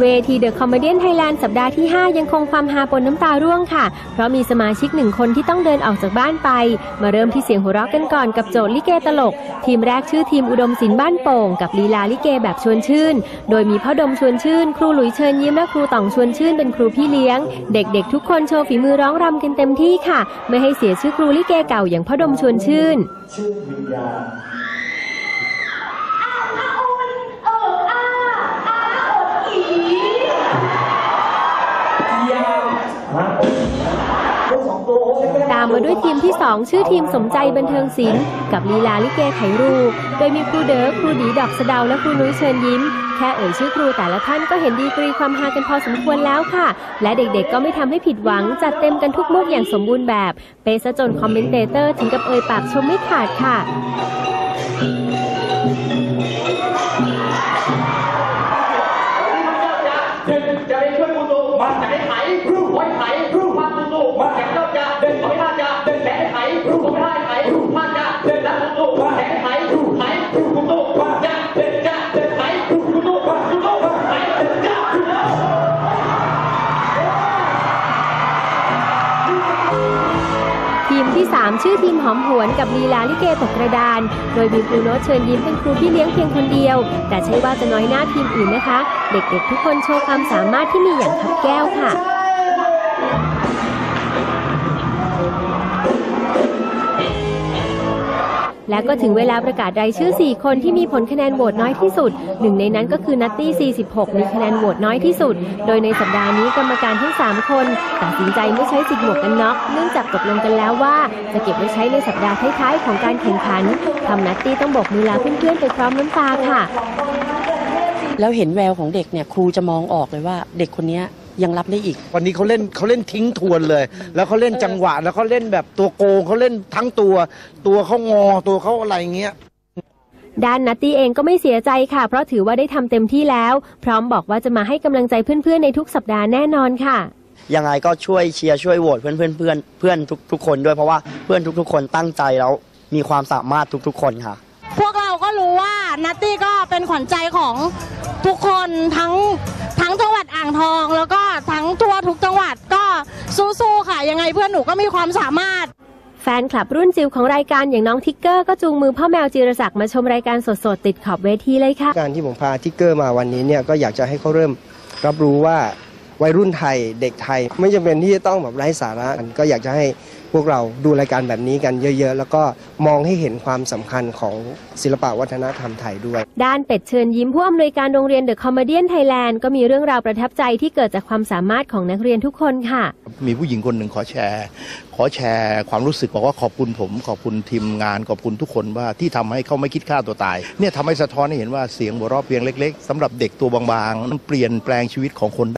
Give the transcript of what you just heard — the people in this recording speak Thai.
เวทีเดอะคอมเมดี้ไทยแลนด์สัปดาห์ที่ 5 ยังคงความฮาปนน้ำตาร่วงค่ะ เพราะมีสมาชิกหนึ่งคนที่ต้องเดินออกจากบ้านไป มาเริ่มที่เสียงหัวเราะกันก่อนกับโจทย์ลิเกตลก ทีมแรกชื่อทีมอุดมศิลป์บ้านโป่ง กับลีลาลิเกแบบชวนชื่น โดยมีพ่อดมชวนชื่น ครูหลุยเชิญยิ้มและครูต่องชวนชื่นเป็นครูพี่เลี้ยง เด็กๆ ทุกคนโชว์ฝีมือร้องรำกันเต็มที่ค่ะ ไม่ให้เสียชื่อครูลิเกเก่าอย่างพ่อดมชวนชื่นชื่อวิญญาามมาด้วยทีมที่ 2 ชื่อทีมสมใจบันเทิงศิลป์กับลีลาลิเกไขรูโดยมีครูเด๋อครูดีดอกสะเดาและครูนุ้ยเชิญยิ้ม แค่เอ่ยชื่อครูแต่ละท่านก็เห็นดีกรีความฮากันพอสมควรแล้วค่ะ และเด็กๆก็ไม่ทำให้ผิดหวัง จัดเต็มกันทุกมุกอย่างสมบูรณ์แบบ เปซะจนคอมเมนเตเตอร์ถึงกับเอ่ยปากชมไม่ขาดค่ะ เดินจะไปช่วยกูตูมาจากไอ้ไข่รูปไว้ไข่รูปมากูตูมาจากเจ้าจะเดินขอให้ท่าจะเดินแสงไข่รูป ท่าจะเดินรักกูตูมาแสงไข่รูปไข่รูปกูตูมาจะเดินจะเดินไข่รูปกูตูมากูตูมาไข่เดินจะทีมที่ 3 ชื่อทีมหอมหวนกับลีลาลิเกตกกระดาน โดยมีครูโนเชิญยิ้มเป็นครูพี่เลี้ยงเพียงคนเดียว แต่ใช่ว่าจะน้อยหน้าทีมอื่นนะคะ เด็กๆทุกคนโชว์ความสามารถที่มีอย่างขับแก้วค่ะ และก็ถึงเวลาประกาศรายชื่อ 4 คนที่มีผลคะแนนโหวตน้อยที่สุด หนึ่งในนั้นก็คือนัตตี้ 46 มีคะแนนโหวตน้อยที่สุด โดยในสัปดาห์นี้กรรมการทั้ง 3 คนตัดสินใจไม่ใช้สิทธิหมวกกันน็อก เนื่องจากตกลงกันแล้วว่าจะเก็บไว้ใช้ในสัปดาห์ท้ายๆของการแข่งขันทำนัตตี้ต้องโบกมือลาเพื่อนๆไปพร้อมน้ำตาค่ะ แล้วเห็นแววของเด็กเนี่ยครูจะมองออกเลยว่าเด็กคนนี้ ยยังรับได้อีก วันนี้เขาเล่นเขาเล่นทิ้งทวนเลย แล้วเขาเล่นจังหวะ แล้วเขาเล่นแบบตัวโกงเขาเล่นทั้งตัว ตัวเขางอตัวเขาอะไรเงี้ยด้านนัตตี้เองก็ไม่เสียใจค่ะ เพราะถือว่าได้ทำเต็มที่แล้ว พร้อมบอกว่าจะมาให้กำลังใจเพื่อนๆในทุกสัปดาห์แน่นอนค่ะยังไงก็ช่วยเชียร์ช่วยโหวตเพื่อนเพื่อนเพื่อนเพื่อนทุกทุกคนด้วยเพราะว่าเพื่อนทุก ๆ คนตั้งใจแล้วมีความสามารถทุกๆ คนค่ะ พวกเราก็รู้ว่านัตตี้ก็เป็นขวัญใจของทุกคนทั้ง ทั้งจังหวัดอ่างทอง แล้วก็ทั้งทั่วทุกจังหวัดก็สู้ๆค่ะ ยังไงเพื่อนหนูก็มีความสามารถ แฟนคลับรุ่นจิ๋วของรายการอย่างน้องทิกเกอร์ก็จูงมือพ่อแมวจีรศักดิ์มาชมรายการสดๆติดขอบเวทีเลยค่ะ การที่ผมพาทิกเกอร์มาวันนี้เนี่ยก็อยากจะให้เขาเริ่มรับรู้ว่า วัยรุ่นไทยเด็กไทย ไม่จำเป็นที่จะต้องแบบไร้สาระก็อยากจะให้พวกเราดูรายการแบบนี้กันเยอะๆ แล้วก็มองให้เห็นความสำคัญของศิลปะวัฒนธรรมไทยด้วย ด้านเป็ดเชิญยิ้มผู้อำนวยการโรงเรียนเดอะคอมเมดี้ไทยแลนด์ก็มีเรื่องราวประทับใจที่เกิดจากความสามารถของนักเรียนทุกคนค่ะ มีผู้หญิงคนหนึ่งขอแชร์ ขอแชร์ความรู้สึกบอกว่าขอบคุณผม ขอบคุณทีมงานขอบคุณทุกคนว่าที่ทำให้เขาไม่คิดฆ่าตัวตาย เนี่ยทำให้สะท้อนให้เห็นว่าเสียงหัวเราะเพียงเล็ก ๆสำหรับเด็กตัวบางๆมันเปลี่ยนแปลงชีวิตของคน